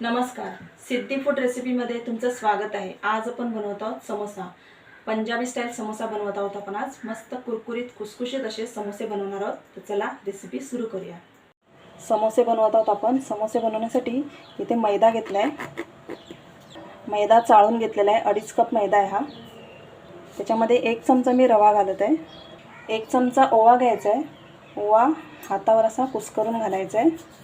नमस्कार. सिद्धी फूड रेसिपीमध्ये तुमचं स्वागत आहे. आज आपण बनवत आहोत समोसा. पंजाबी स्टाईल समोसा बनवत आहोत आपण आज. मस्त कुरकुरीत खुसखुशीत असे समोसे बनवणार आहोत. तर चला रेसिपी सुरू करूया. समोसे बनवत आहोत आपण. समोसे बनवण्यासाठी इथे मैदा घेतला आहे मैदा चाळून घेतलेला आहे. अडीच कप मैदा आहे हा. त्याच्यामध्ये एक चमचा मी रवा घालत आहे. एक चमचा ओवा घ्यायचा आहे. ओवा हातावर असा कुसकरून घालायचा आहे.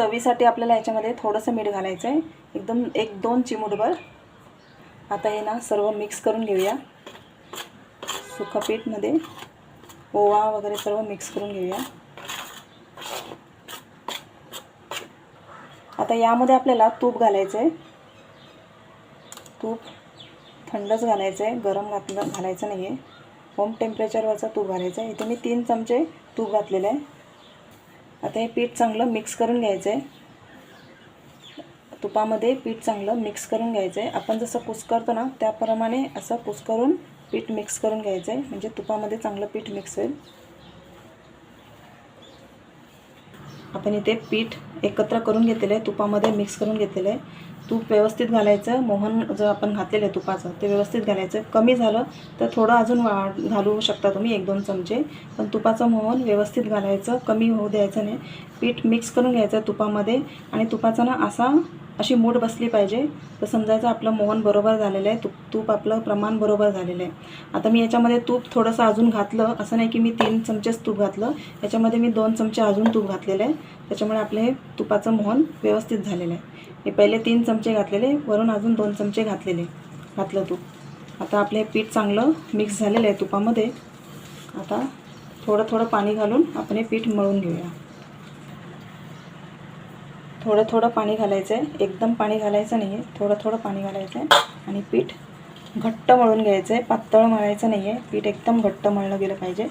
चवीसाठी आपल्याला याच्यामध्ये थोडंसं मीठ घालायचं आहे. एकदम एक दोन चिमूटभर. आता हे ना सर्व मिक्स करून घेऊया. सुकं पीठमध्ये ओवा वगैरे सर्व मिक्स करून घेऊया. आता यामध्ये आपल्याला तूप घालायचं आहे तूप थंडच घालायचं आहे गरम घातलं घालायचं नाही आहे होम टेम्परेचरवरचा तूप घालायचं आहे इथे मी तीन चमचे तूप घातलेलं आहे. आता हे पीठ चांगलं मिक्स करून घ्यायचं आहे तुपामध्ये पीठ चांगलं मिक्स करून घ्यायचं आहे आपण जसं कुस्करतो ना त्याप्रमाणे असं कुस्करून पीठ मिक्स करून घ्यायचं आहे म्हणजे तुपामध्ये चांगलं पीठ मिक्स होईल. आपण इथे पीठ एकत्र करून घेतलेलं आहे. तुपामध्ये मिक्स करून घेतलेलं आहे. तूप व्यवस्थित घालायचं मोहन जो आपण घातलेलं आहे तुपाचं ते व्यवस्थित घालायचं. कमी झालं तर थोडं अजून वा घालू शकता तुम्ही एक दोन चमचे. पण तुपाचं मोहन व्यवस्थित घालायचं कमी होऊ द्यायचं नाही. पीठ मिक्स करून घ्यायचं तुपामध्ये. आणि तुपाचा ना असा अशी मूठ बसली पाहिजे. तर समजायचं आपलं मोहन बरोबर झालेलं आहे. तूप तूप आपलं प्रमाण बरोबर झालेलं आहे. आता मी याच्यामध्ये तूप थोडंसं अजून घातलं. असं नाही की मी तीन चमचेच तूप घातलं. याच्यामध्ये मी दोन चमचे अजून तूप घातलेलं आहे. त्याच्यामुळे आपलं हे तुपाचं मोहन व्यवस्थित झालेलं आहे. हे पहिले तीन चमचे घातलेले वरून अजून दोन चमचे घातलेले घातलं तूप. आता आपलं हे पीठ चांगलं मिक्स झालेलं आहे तुपामध्ये. आता थोडं थोडं पाणी घालून आपण हे पीठ मळून घेऊया. थोडं थोडं पाणी घालायचं आहे एकदम पाणी घालायचं नाही आहे थोडं थोडं पाणी घालायचं आहे आणि पीठ घट्ट मळून घ्यायचं आहे पातळ मळायचं नाही आहे पीठ एकदम घट्ट मळलं गेलं पाहिजे.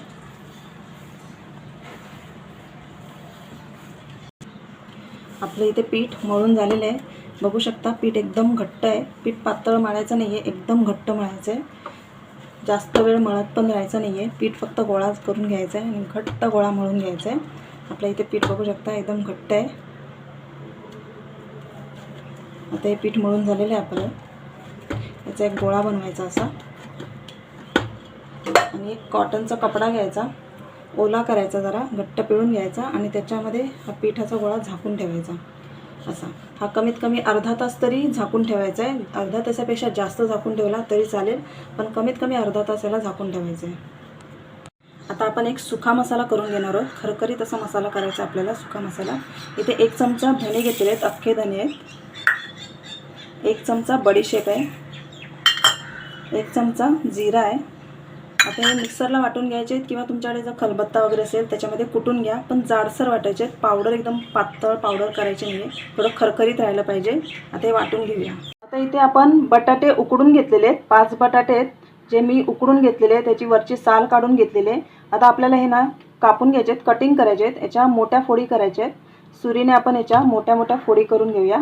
आपलं इथे पीठ मळून झालेलं आहे. बघू शकता पीठ एकदम घट्ट आहे. पीठ पातळ मळायचं नाही आहे एकदम घट्ट मळायचं आहे जास्त वेळ मळत पण राहायचं नाही आहे पीठ फक्त गोळा करून घ्यायचा आहे आणि घट्ट गोळा मळून घ्यायचा आहे आपल्या इथे पीठ बघू शकता एकदम घट्ट आहे. आता हे पीठ मळून झालेलं आहे आपलं. याचा एक गोळा बनवायचा असा. आणि एक कॉटनचा कपडा घ्यायचा. ओला करायचा जरा घट्ट पिळून घ्यायचा आणि त्याच्यामध्ये हा पिठाचा गोळा झाकून ठेवायचा असा. हा कमीत कमी अर्धा तास तरी झाकून ठेवायचा आहे. अर्धा तासापेक्षा जास्त झाकून ठेवला तरी चालेल पण कमीत कमी अर्धा तास याला झाकून ठेवायचं आहे. आता आपण एक सुखा मसाला करून घेणार आहोत. खरखरीत असा मसाला करायचा आपल्याला सुखा मसाला. इथे एक चमचा धने घेतलेले आहेत अख्खे धने आहेत. एक चमचा बडीशेप आहे. एक चमचा जिरा आहे. आता हे मिक्सरला वाटून घ्यायचे आहेत किंवा तुमच्याकडे जर खलबत्ता वगैरे असेल त्याच्यामध्ये कुटून घ्या. पण जाडसर वाटायचे आहेत. पावडर एकदम पातळ पावडर करायचे नाही आहे थोडं खरखरीत राहिलं पाहिजे. आता हे वाटून घेऊया. आता इथे आपण बटाटे उकडून घेतलेले आहेत. पाच बटाटे आहेत. जे मी उकडून घेतलेले आहे त्याची वरची साल काढून घेतलेले आहे. आता आपल्याला हे ना कापून घ्यायचे आहेत कटिंग करायचे आहेत. याच्या मोठ्या फोडी करायच्या आहेत. सुरीने आपण याच्या मोठ्या मोठ्या फोडी करून घेऊया.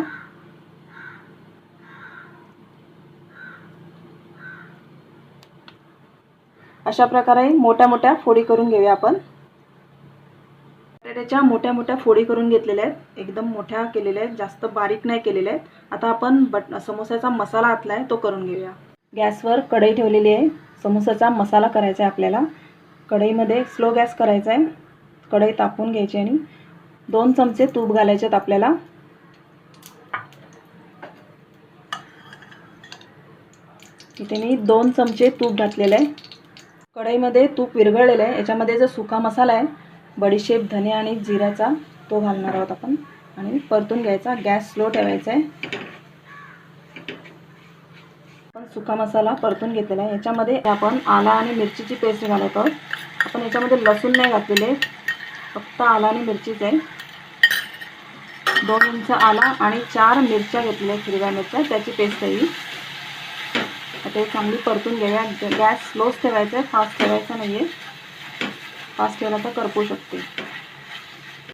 अशा प्रकारे मोठ्या मोठ्या फोडी करून घेऊया आपण. बटाट्याच्या मोठ्या मोठ्या फोडी करून घेतलेल्या आहेत. एकदम मोठ्या केलेल्या आहेत. जास्त बारीक नाही केलेल्या आहेत. आता आपण बट समोसाचा मसाला आतला आहे तो करून घेऊया. गॅसवर कढई ठेवलेली आहे. समोसाचा मसाला करायचा आहे आपल्याला. कढईमध्ये स्लो गॅस करायचा आहे. कढई तापून घ्यायची आणि दोन चमचे तूप घालायचे आहेत आपल्याला. इथे मी दोन चमचे तूप घातलेलं आहे. कढईमध्ये तूप विरघळलेलं आहे. याच्यामध्ये जो सुका मसाला आहे बडीशेप धने आणि जिऱ्याचा तो घालणार आहोत आपण. आणि परतून घ्यायचा. गॅस स्लो ठेवायचा आहे. आपण सुका मसाला परतून घेतलेला आहे. याच्यामध्ये आपण आला आणि मिरचीची पेस्ट घालत आहोत. आपण याच्यामध्ये लसूण नाही घातलेले. फक्त आला आणि मिरचीच आहे. दोन इंच आला आणि चार मिरच्या घेतलेल्या हिरव्या मिरच्या. त्याची पेस्ट आहे आता हे चांगली परतून घेऊया. गॅस स्लोच ठेवायचा आहे फास्ट ठेवायचा नाही आहे फास्ट ठेवला तर करपू शकते.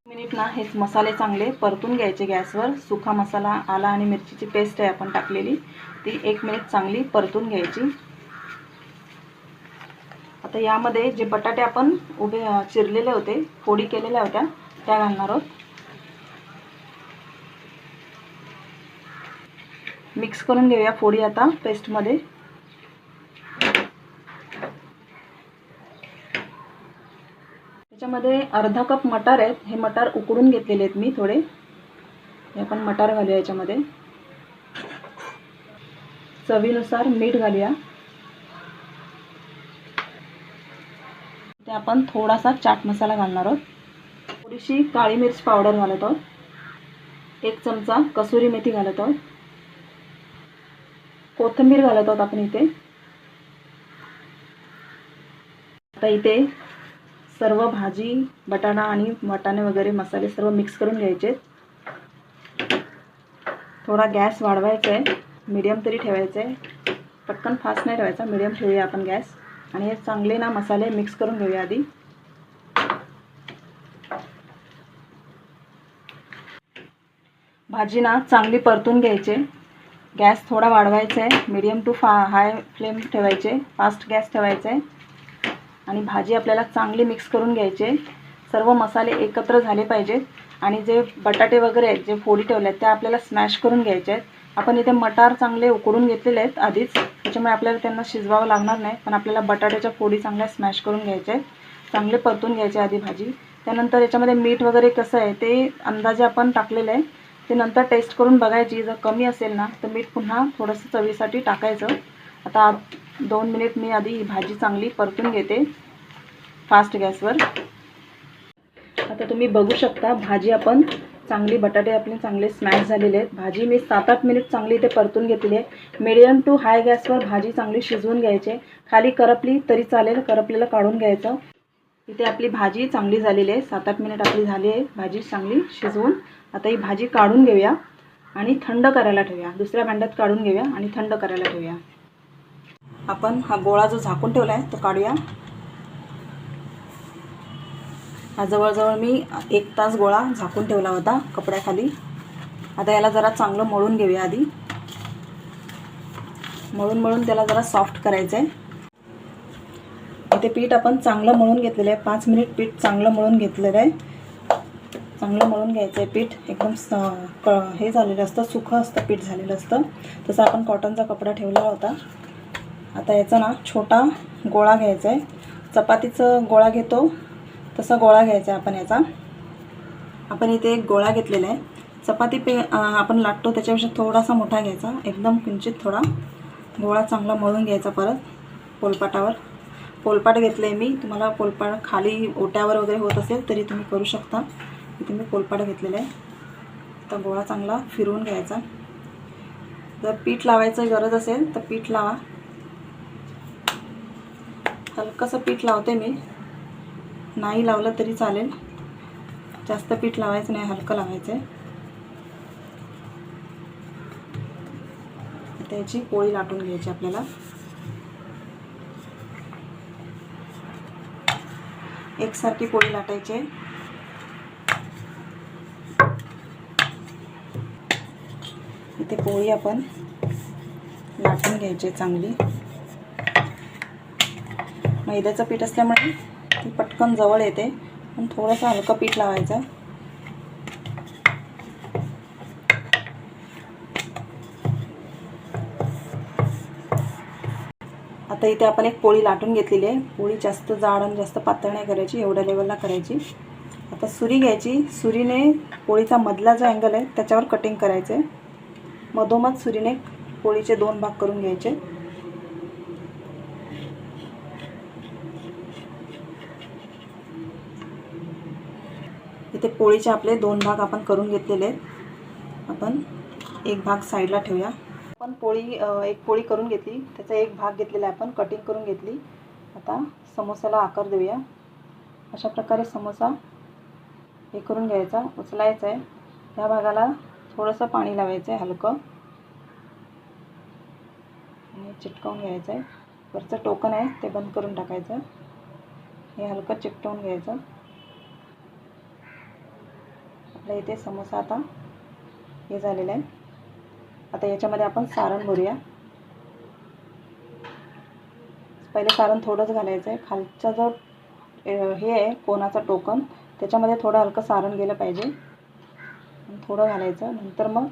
मिनिट ना हेच मसाले चांगले परतून घ्यायचे गॅसवर. सुखा मसाला आला आणि मिरचीची पेस्ट आहे आपण टाकलेली. ती एक मिनिट चांगली परतून घ्यायची. आता यामध्ये जे बटाटे आपण उभे चिरलेले होते फोडी केलेल्या होत्या त्या घालणार आहोत. मिक्स करून घेऊया फोडी आता पेस्टमध्ये. याच्यामध्ये अर्धा कप मटार आहेत. हे मटार उकडून घेतलेले आहेत मी थोडे. हे आपण मटार घालूया याच्यामध्ये. चवीनुसार मीठ घालूया. ते आपण थोडासा चाट मसाला घालणार आहोत. थोडीशी काळी मिर्च पावडर घालत आहोत. एक चमचा कसुरी मेथी घालत आहोत. कोथिंबीर घालत आहोत आपण इथे. आता इथे सर्व भाजी बटाणा आणि वाटाणे वगैरे मसाले सर्व मिक्स करून घ्यायचे. थोडा गॅस वाढवायचा आहे. मीडियम तरी ठेवायचं आहे. पटकन फास्ट नाही ठेवायचा. मीडियम ठेवूया आपण गॅस आणि हे चांगले ना मसाले मिक्स करून घेऊया आधी. भाजी ना चांगली परतून घ्यायचे. गॅस थोडा वाढवायचा आहे. मीडियम टू फा हाय फ्लेम ठेवायचे. फास्ट गॅस ठेवायचा आहे. आणि भाजी आपल्याला चांगली मिक्स करून घ्यायचे. सर्व मसाले एकत्र झाले पाहिजेत. आणि जे बटाटे वगैरे आहेत जे फोडी ठेवले आहेत त्या आपल्याला स्मॅश करून घ्यायचे आहेत. आपण इथे मटार चांगले उकडून घेतलेले आहेत आधीच. त्याच्यामुळे आपल्याला त्यांना शिजवावं लागणार नाही. पण आपल्याला बटाट्याच्या फोडी चांगल्या स्मॅश करून घ्यायच्या आहेत. चांगले परतून घ्यायचे आधी भाजी. त्यानंतर याच्यामध्ये मीठ वगैरे कसं आहे ते अंदाजे आपण टाकलेलं आहे. ते नंतर टेस्ट करून बघायची जर कमी असेल ना तर मीठ पुन्हा थोडंसं चवीसाठी टाकायचं. आता दोन मिनिट मी आधी ही भाजी चांगली परतून घेते. फास्ट गॅसवर. आता तुम्ही बघू शकता भाजी आपण चांगली बटाटे आपले चांगले स्मॅश झालेले आहेत. भाजी मी सात आठ मिनिट चांगली इथे परतून घेतलेली आहे. मिडियम टू हाय गॅसवर भाजी चांगली शिजवून घ्यायची खाली करपली तरी चालेल करपलेलं काढून घ्यायचं. इथे आपली भाजी चांगली झालेली आहे. सात आठ मिनिट आपली झाली आहे. भाजी चांगली शिजवून आता ही भाजी काढून घेऊया आणि थंड करायला ठेवूया. दुसऱ्या भांड्यात काढून घेऊया आणि थंड करायला ठेवूया. आपण हा गोळा जो झाकून ठेवला आहे तो काढूया. हा जवळजवळ मी एक तास गोळा झाकून ठेवला होता कपड्याखाली. आता याला जरा चांगलं मळून घेऊया आधी. मळून मळून त्याला जरा सॉफ्ट करायचं आहे ते पीठ आपण चांगलं मळून घेतलेलं आहे. पाच मिनिट पीठ चांगलं मळून घेतलेलं आहे. चांगलं मळून घ्यायचं आहे पीठ. एकदम क हे झालेलं असतं सुखं असतं पीठ झालेलं असतं. तसं आपण कॉटनचा कपडा ठेवला होता. आता याचा ना छोटा गोळा घ्यायचा आहे चपातीचं गोळा घेतो. तसा गोळा घ्यायचा आहे आपण याचा. आपण इथे एक गोळा घेतलेला आहे चपाती पे आपण लाटतो त्याच्यापेक्षा थोडासा मोठा घ्यायचा. एकदम किंचित थोडा. गोळा चांगला मळून घ्यायचा परत पोलपाटावर. पोलपाट घेतलं आहे मी. तुम्हाला पोलपाट खाली ओट्यावर वगैरे होत असेल तरी तुम्ही करू शकता. इथे मी पोलपाट घेतलेला आहे तर गोळा चांगला फिरवून घ्यायचा. जर पीठ लावायचं गरज असेल तर पीठ लावा. हलकंसं पीठ लावते मी? नाही लावलं तरी चालेल. जास्त पीठ लावायचं नाही हलकं लावायचं आहे. त्याची पोळी लाटून घ्यायची आपल्याला. एकसारखी पोळी लाटायची आहे. इथे पोळी आपण लाटून घ्यायची चांगली. मैद्याचं पीठ असल्यामुळे ती पटकन जवळ येते. पण थोडंसं हलकं पीठ लावायचं. आता इथे आपण एक पोळी लाटून घेतलेली आहे. पोळी जास्त जाड आणि जास्त पातळ नाही करायची एवढ्या लेवलला करायची. आता सुरी घ्यायची. सुरीने पोळीचा मधला जो अँगल आहे त्याच्यावर कटिंग करायचं आहे मधोमध सुरीने पोळीचे दोन भाग करून घ्यायचे. इथे पोळीचे आपले दोन भाग आपण करून घेतलेले आहेत. आपण एक भाग साईडला ठेवूया. आपण पोळी एक पोळी करून घेतली. त्याचा एक भाग घेतलेला आहे आपण कटिंग करून घेतली. आता समोसाला आकार देऊया. अशा प्रकारे समोसा हे करून घ्यायचा उचलायचा आहे. ह्या भागाला थोडंसं पाणी लावायचं आहे हलकं. आणि चिटकवून घ्यायचं आहे. वरचं टोकन आहे ते बंद करून टाकायचं. हे हलकं चिकटवून घ्यायचं. आपल्या इथे समोसा आता हे झालेलं आहे. आता याच्यामध्ये आपण सारण भरूया. पहिले सारण थोडंच घालायचं आहे. खालचा जो हे आहे कोणाचा टोकन त्याच्यामध्ये थोडं हलकं सारण गेलं पाहिजे. थोडं घालायचं. नंतर मग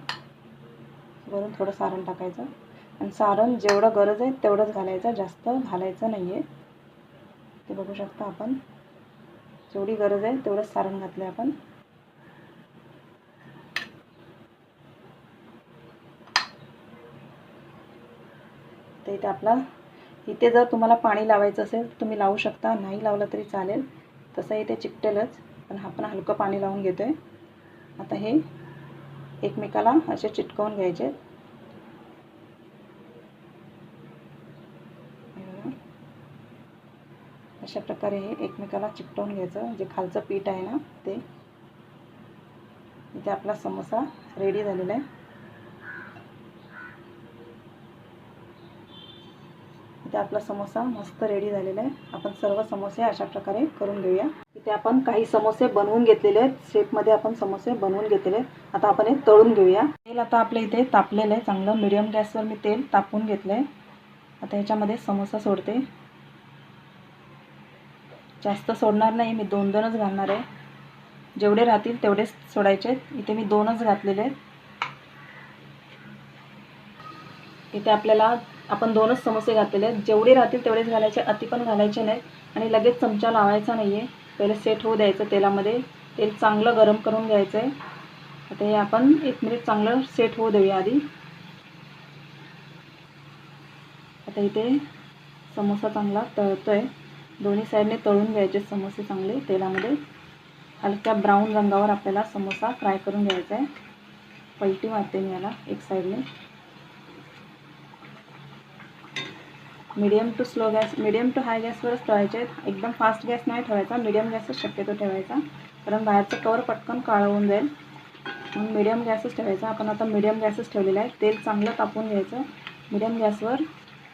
वरून थोडं सारण टाकायचं. आणि सारण जेवढं गरज आहे तेवढंच घालायचं. जास्त घालायचं नाही आहे ते बघू शकता आपण. जेवढी गरज आहे तेवढंच सारण घातलं आहे आपण. तर इथे आपला इथे जर तुम्हाला पाणी लावायचं असेल तुम्ही लावू शकता. नाही लावलं तरी चालेल. तसं इथे चिकटेलच. पण आपण हलकं पाणी लावून घेतो आहे आता हे एकमेकाला असे चिटकवून घ्यायचे. अशा प्रकारे हे एकमेकाला चिकटवून घ्यायचं. जे खालचं पीठ आहे ना ते. इथे आपला समोसा रेडी झालेला आहे. इथे आपला समोसा मस्त रेडी झालेला आहे. आपण सर्व समोसे अशा प्रकारे करून घेऊया. इथे आपण काही समोसे बनवून घेतलेले आहेत. शेपमध्ये आपण समोसे बनवून घेतलेले आहेत. आता आपण हे तळून घेऊया. तेल आता आपल्या इथे तापलेलं आहे. चांगलं मिडियम गॅसवर मी तेल तापवून घेतलं आहे आता ह्याच्यामध्ये समोसा सोडते. जास्त सोडणार नाही. मी दोन दोनच घालणार आहे. जेवढे राहतील तेवढेच सोडायचे आहेत. इथे मी दोनच घातलेले आहेत. इथे आपल्याला आपण दोनच समोसे घातलेले आहेत. जेवढे राहतील तेवढेच घालायचे अति पण घालायचे नाहीत. आणि लगेच चमचा लावायचा नाही आहे पहिले सेट होऊ द्यायचं तेलामध्ये. तेल चांगलं गरम करून घ्यायचं आहे आता हे आपण एक मिनिट चांगलं सेट होऊ देऊया आधी. आता इथे समोसा चांगला तळतो आहे दोन्ही साईडने तळून घ्यायचे समोसे चांगले तेलामध्ये. हलक्या ब्राऊन रंगावर आपल्याला समोसा फ्राय करून घ्यायचा आहे पलटी मारते मी याला एक साईडने. Medium to slow gas medium to high गॅसवरच ठेवायचे एकदम फास्ट गॅस नाही ठेवायचा मीडियम गॅसच शक्यतो ठेवायचा. कारण बाहेरचं कवर पटकन काळं होऊन जाईल. मग मीडियम गॅसच ठेवायचा. आपण आता मीडियम गॅसच ठेवलेला आहे. तेल चांगलं तापून घ्यायचं. मीडियम गॅसवर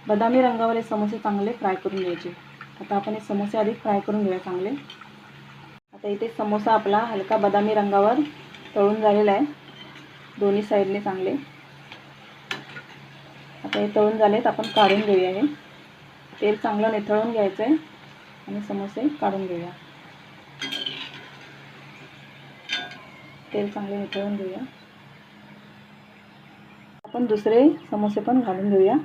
बदामी रंगावर हे समोसे चांगले फ्राय करून घ्यायचे. आता आपण हे समोसे आधी फ्राय करून घेऊया चांगले. आता इथे समोसा आपला हलका बदामी रंगावर तळून झालेला आहे. दोन्ही साईडने चांगले. आता हे तळून झालेत. आपण काढून घेऊया हे. तेल चांगलं निथळून घ्यायचं आहे आणि समोसे काढून घेऊया. तेल चांगले निथळून घेऊया. आपण दुसरे समोसे पण घालून घेऊया.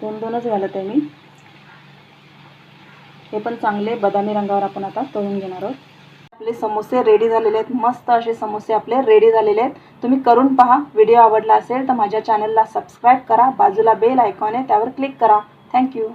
दोन दोनच घालत आहे मी. हे पण चांगले बदामी रंगावर आपण आता तळून घेणार आहोत. आपले समोसे रेडी झालेले आहेत. मस्त असे समोसे आपले रेडी झालेले आहेत. तुम्ही करून पहा. व्हिडिओ आवडला असेल तर माझ्या चॅनलला सबस्क्राईब करा. बाजूला बेल आयकॉन आहे त्यावर क्लिक करा. थँक्यू